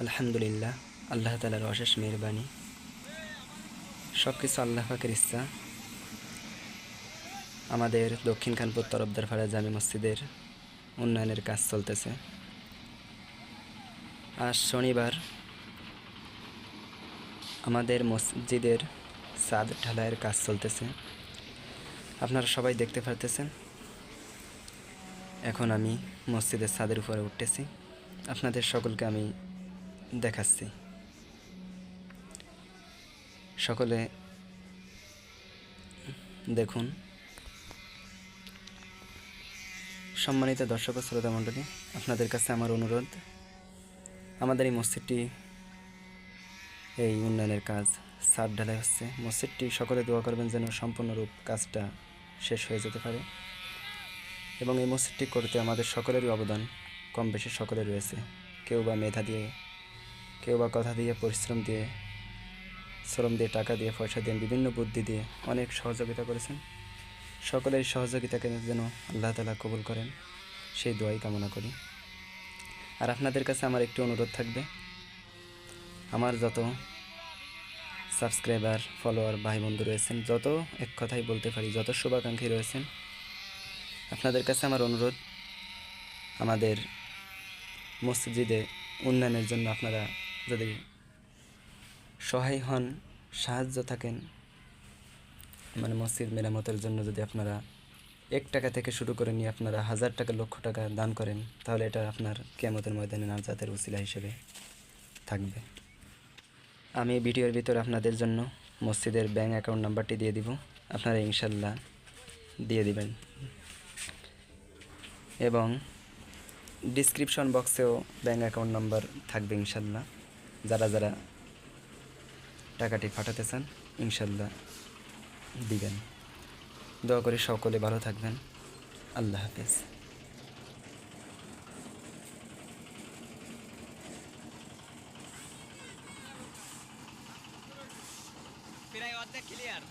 আলহামদুলিল্লাহ, আল্লাহ তালার অশেষ মেহরবানি। সব কিছু আল্লাহ পাকের ইচ্ছা। আমাদের দক্ষিণ খানপুর তরফদার ফাড়া জামি মসজিদের উন্নয়নের কাজ চলতেছে। আজ শনিবার আমাদের মসজিদের সাদ ঢালাইয়ের কাজ চলতেছে। আপনারা সবাই দেখতে পারতেছেন। এখন আমি মসজিদের ছাদের উপরে উঠতেছি। আপনাদের সকলকে আমি দেখাচ্ছি। সকলে দেখুন। সম্মানিত দর্শক শ্রোতা মণ্ডলী, আপনাদের কাছে আমার অনুরোধ, আমাদের এই মসজিদটি, এই উন্নয়নের কাজ সার ঢালাই হচ্ছে। মসজিদটি সকলে দোয়া করবেন যেন সম্পূর্ণরূপ কাজটা শেষ হয়ে যেতে পারে। এবং এই মসজিদটি করতে আমাদের সকলেরই অবদান কম বেশি সকলে রয়েছে। কেউ বা মেধা দিয়ে কেউ বা কথা দিয়ে, পরিশ্রম দিয়ে, শ্রম দিয়ে, টাকা দিয়ে, পয়সা দিয়ে, বিভিন্ন বুদ্ধি দিয়ে অনেক সহযোগিতা করেছেন। সকলের সহযোগিতাকে যেন আল্লাহ তালা কবুল করেন, সেই দোয়াই কামনা করি। আর আপনাদের কাছে আমার একটি অনুরোধ থাকবে। আমার যত সাবস্ক্রাইবার, ফলোয়ার ভাই বন্ধু রয়েছেন, যত এক কথাই বলতে পারি, যত শুভাকাঙ্ক্ষী রয়েছেন, আপনাদের কাছে আমার অনুরোধ, আমাদের মসজিদে উন্নয়নের জন্য আপনারা যদি সহায় হন, সাহায্য থাকেন। মানে মসজিদ মেরামতের জন্য যদি আপনারা এক টাকা থেকে শুরু করে নিয়ে আপনারা হাজার টাকা, লক্ষ টাকা দান করেন, তাহলে এটা আপনার কেমতের ময়দানে নাজাতের উসিলা হিসেবে থাকবে। আমি ভিডিওর ভিতর আপনাদের জন্য মসজিদের ব্যাঙ্ক অ্যাকাউন্ট নাম্বারটি দিয়ে দিব। আপনারা ইনশাল্লাহ দিয়ে দিবেন। এবং ডিসক্রিপশন বক্সেও ব্যাঙ্ক অ্যাকাউন্ট নাম্বার থাকবে ইনশাল্লাহ। যারা যারা টাকাটি পাঠাতে চান ইনশাল্লাহ দিবেন। দোয়া করে সকলে ভালো থাকবেন। আল্লাহ হাফেজ। প্রায় অর্ধেক ক্লিয়ার